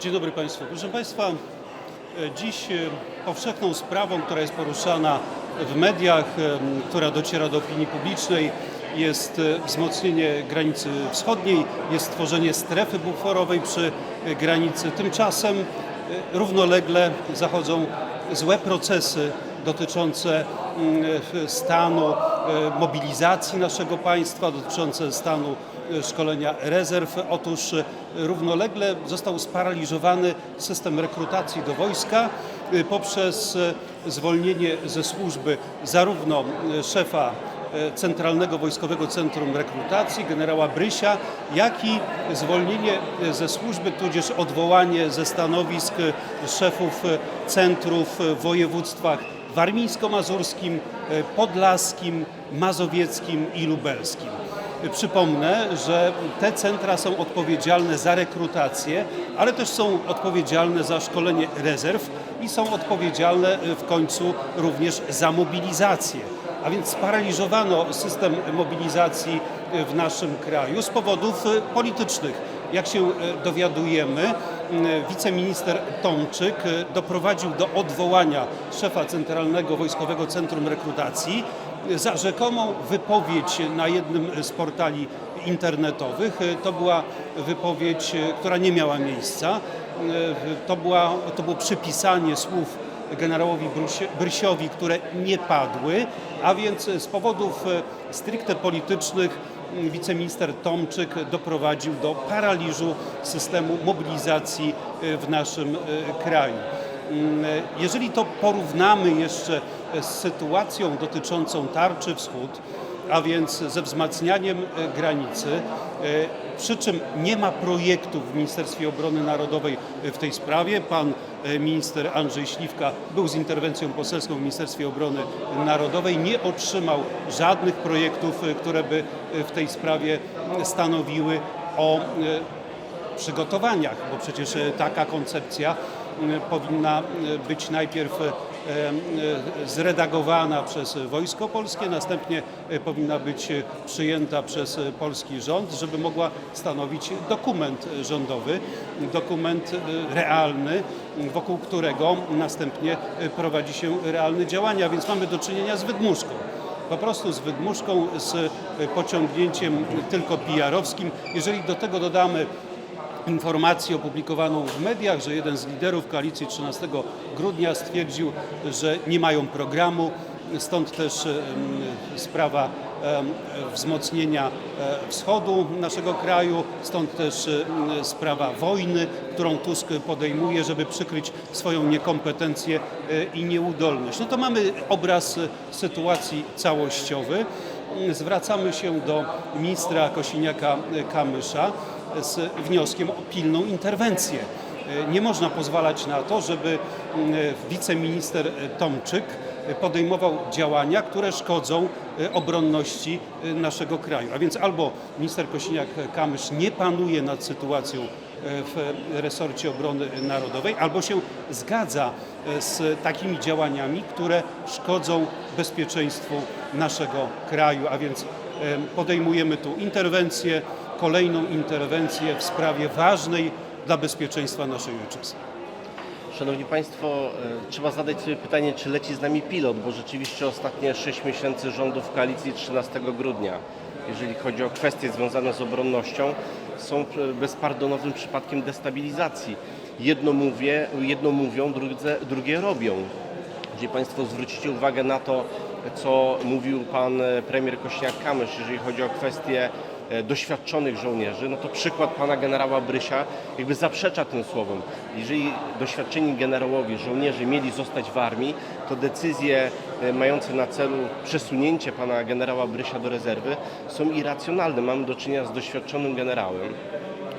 Dzień dobry Państwu. Proszę Państwa, e, dziś e, powszechną sprawą, która jest poruszana w mediach, e, która dociera do opinii publicznej, jest wzmocnienie granicy wschodniej, jest stworzenie strefy buforowej przy granicy. Tymczasem równolegle zachodzą złe procesy dotyczące mm, stanu e, mobilizacji naszego państwa, dotyczące stanu e, szkolenia rezerw. Otóż e, równolegle został sparaliżowany system rekrutacji do wojska poprzez zwolnienie ze służby zarówno szefa Centralnego Wojskowego Centrum Rekrutacji, generała Brysia, jak i zwolnienie ze służby, tudzież odwołanie ze stanowisk szefów centrów w województwach warmińsko-mazurskim, e, podlaskim, mazowieckim i lubelskim. Przypomnę, że te centra są odpowiedzialne za rekrutację, ale też są odpowiedzialne za szkolenie rezerw i są odpowiedzialne e, w końcu również za mobilizację. A więc sparaliżowano system mobilizacji e, w naszym kraju z powodów politycznych. Jak się dowiadujemy, wiceminister Tomczyk doprowadził do odwołania szefa Centralnego Wojskowego Centrum Rekrutacji za rzekomą wypowiedź na jednym z portali internetowych. To była wypowiedź, która nie miała miejsca. To, była, to było przypisanie słów generałowi Brysiowi, które nie padły, a więc z powodów stricte politycznych wiceminister Tomczyk doprowadził do paraliżu systemu mobilizacji e, w naszym e, kraju. Mm, Jeżeli to porównamy jeszcze z sytuacją dotyczącą tarczy wschód, a więc ze wzmacnianiem e, granicy, e, przy czym nie ma projektu w Ministerstwie Obrony Narodowej w tej sprawie. Pan e, minister Andrzej Śliwka był z interwencją poselską w Ministerstwie Obrony Narodowej, nie otrzymał żadnych projektów, e, które by e, w tej sprawie stanowiły o e, przygotowaniach, bo przecież e, taka koncepcja powinna e, być najpierw e, e, zredagowana przez Wojsko Polskie, następnie e, powinna być e, przyjęta przez e, polski rząd, żeby mogła stanowić dokument e, rządowy, dokument e, realny, wokół którego następnie e, prowadzi się realne działania, więc mamy do czynienia z wydmuszką. Po prostu z wydmuszką, z e, pociągnięciem tylko PR-owskim. Jeżeli do tego dodamy informację opublikowaną w mediach, że jeden z liderów koalicji 13 grudnia stwierdził, że nie mają programu, stąd też sprawa wzmocnienia e, wschodu naszego kraju, stąd też sprawa wojny, którą Tusk podejmuje, żeby przykryć swoją niekompetencję e, i nieudolność. No to mamy obraz e, sytuacji całościowy. Zwracamy się do ministra Kosiniaka-Kamysza z wnioskiem o pilną interwencję. Nie można pozwalać na to, żeby mm, wiceminister Tomczyk podejmował działania, które szkodzą e, obronności e, naszego kraju. A więc albo minister Kosiniak-Kamysz nie panuje nad sytuacją e, w resorcie obrony narodowej, albo się zgadza e, z takimi działaniami, które szkodzą bezpieczeństwu naszego kraju, a więc e, podejmujemy tu interwencję, kolejną interwencję w sprawie ważnej dla bezpieczeństwa naszej ojczyzny. Szanowni Państwo, e, trzeba zadać sobie pytanie, czy leci z nami pilot, bo rzeczywiście ostatnie 6 miesięcy rządów koalicji 13 grudnia, jeżeli chodzi o kwestie związane z obronnością, są e, bezpardonowym przypadkiem destabilizacji. Jedno, mówię, jedno mówią, drugie, drugie robią. Jeżeli Państwo zwrócicie uwagę na to, co mówił Pan e, Premier Kośniak-Kamysz, jeżeli chodzi o kwestie doświadczonych żołnierzy, no to przykład Pana generała Brysia jakby zaprzecza tym słowom. Jeżeli doświadczeni generałowie, żołnierze mieli zostać w armii, to decyzje e, mające na celu przesunięcie Pana generała Brysia do rezerwy są irracjonalne. Mamy do czynienia z doświadczonym generałem,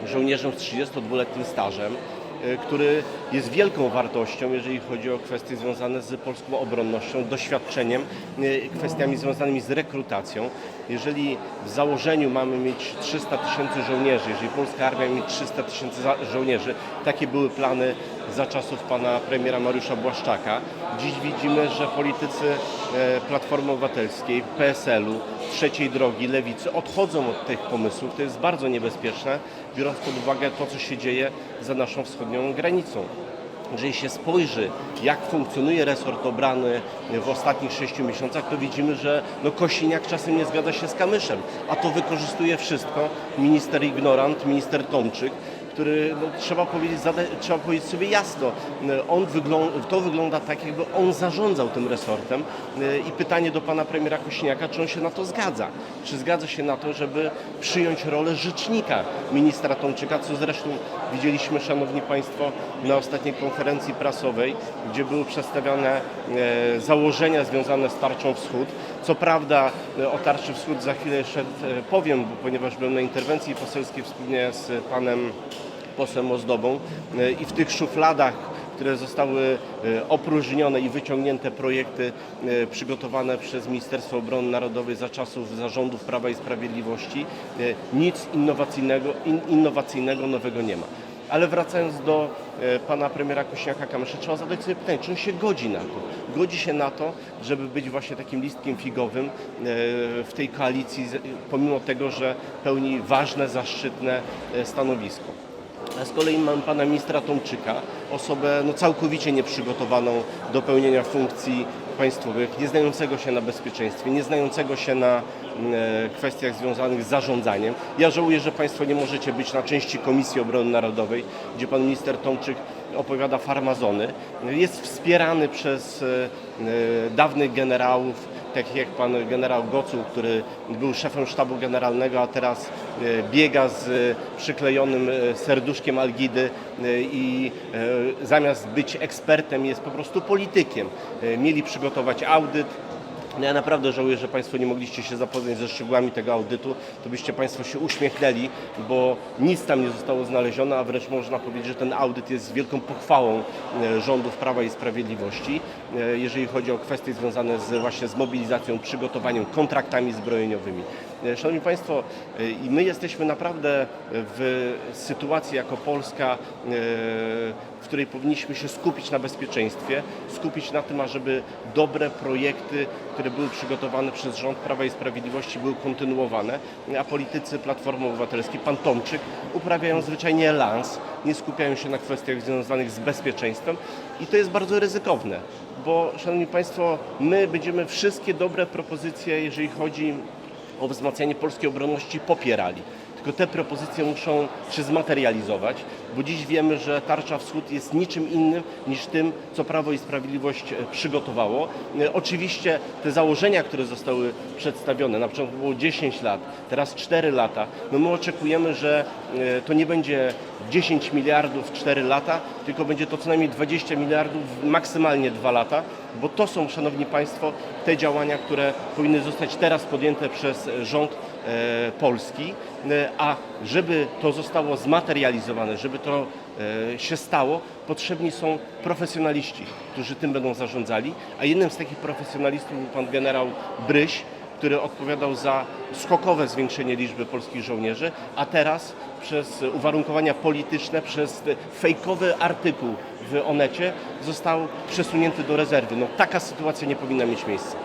żołnierzem z 32-letnim stażem, e, który jest wielką wartością, jeżeli chodzi o kwestie związane z polską obronnością, doświadczeniem, e, kwestiami związanymi z rekrutacją. Jeżeli w założeniu mamy mieć 300 tysięcy żołnierzy, jeżeli polska armia ma mieć 300 tysięcy żołnierzy, takie były plany za czasów pana premiera Mariusza Błaszczaka. Dziś widzimy, że politycy e, Platformy Obywatelskiej, PSL-u, Trzeciej Drogi, Lewicy odchodzą od tych pomysłów. To jest bardzo niebezpieczne, biorąc pod uwagę to, co się dzieje za naszą wschodnią granicą. Jeżeli się spojrzy, jak funkcjonuje resort obrany w ostatnich sześciu miesiącach, to widzimy, że no Kosiniak czasem nie zgadza się z Kamyszem, a to wykorzystuje wszystko minister ignorant, minister Tomczyk, który, no, trzeba, powiedzieć, trzeba powiedzieć sobie jasno, y, on to wygląda tak, jakby on zarządzał tym resortem y, i pytanie do pana premiera Kosiniaka, czy on się na to zgadza? Czy zgadza się na to, żeby przyjąć rolę rzecznika ministra Tomczyka, co zresztą widzieliśmy, szanowni państwo, na ostatniej konferencji prasowej, gdzie były przedstawione e, założenia związane z Tarczą Wschód. Co prawda e, o Tarczy Wschód za chwilę jeszcze powiem, bo ponieważ byłem na interwencji poselskiej wspólnie z panem posłem Ozdobą e, i w tych szufladach które zostały e, opróżnione i wyciągnięte projekty przygotowane przez Ministerstwo Obrony Narodowej za czasów zarządów Prawa i Sprawiedliwości. Nic innowacyjnego, in, innowacyjnego nowego nie ma. Ale wracając do e, pana premiera Kośniaka-Kamysza, trzeba zadać sobie pytanie, czy on się godzi na to? Godzi się na to, żeby być właśnie takim listkiem figowym e, w tej koalicji, pomimo tego, że pełni ważne, zaszczytne e, stanowisko. A z kolei mam pana ministra Tomczyka, osobę no, całkowicie nieprzygotowaną do pełnienia funkcji państwowych, nie znającego się na bezpieczeństwie, nie znającego się na kwestiach związanych z zarządzaniem. Ja żałuję, że państwo nie możecie być na części Komisji Obrony Narodowej, gdzie pan minister Tomczyk opowiada farmazony. Jest wspierany przez e, e, dawnych generałów, takich jak pan generał Gocuł, który był szefem sztabu generalnego, a teraz e, biega z e, przyklejonym e, serduszkiem Algidy e, i e, zamiast być ekspertem jest po prostu politykiem. E, Mieli przygotować audyt, no ja naprawdę żałuję, że Państwo nie mogliście się zapoznać ze szczegółami tego audytu, to byście Państwo się uśmiechnęli, bo nic tam nie zostało znalezione, a wręcz można powiedzieć, że ten audyt jest wielką pochwałą e, rządów Prawa i Sprawiedliwości, e, jeżeli chodzi o kwestie związane z, właśnie z mobilizacją, przygotowaniem, kontraktami zbrojeniowymi. E, Szanowni Państwo, e, i my jesteśmy naprawdę w sytuacji jako Polska, e, w której powinniśmy się skupić na bezpieczeństwie, skupić na tym, ażeby dobre projekty, które były przygotowane przez rząd Prawa i Sprawiedliwości były kontynuowane, a politycy Platformy Obywatelskiej, pan Tomczyk, uprawiają zwyczajnie lans, nie skupiają się na kwestiach związanych z bezpieczeństwem i to jest bardzo ryzykowne, bo Szanowni Państwo, my będziemy wszystkie dobre propozycje, jeżeli chodzi o wzmacnianie polskiej obronności popierali. Tylko te propozycje muszą się zmaterializować, bo dziś wiemy, że Tarcza Wschód jest niczym innym niż tym, co Prawo i Sprawiedliwość e, przygotowało. E, Oczywiście te założenia, które zostały przedstawione, na początku było 10 lat, teraz 4 lata, no my oczekujemy, że e, to nie będzie 10 miliardów w 4 lata, tylko będzie to co najmniej 20 miliardów, maksymalnie 2 lata, bo to są, Szanowni Państwo, te działania, które powinny zostać teraz podjęte przez rząd Polski, e, a żeby to zostało zmaterializowane, żeby to e, się stało, potrzebni są profesjonaliści, którzy tym będą zarządzali, a jednym z takich profesjonalistów był pan generał Bryś, który odpowiadał za skokowe zwiększenie liczby polskich żołnierzy, a teraz przez uwarunkowania polityczne, przez fejkowy artykuł w Onecie został przesunięty do rezerwy. No, taka sytuacja nie powinna mieć miejsca.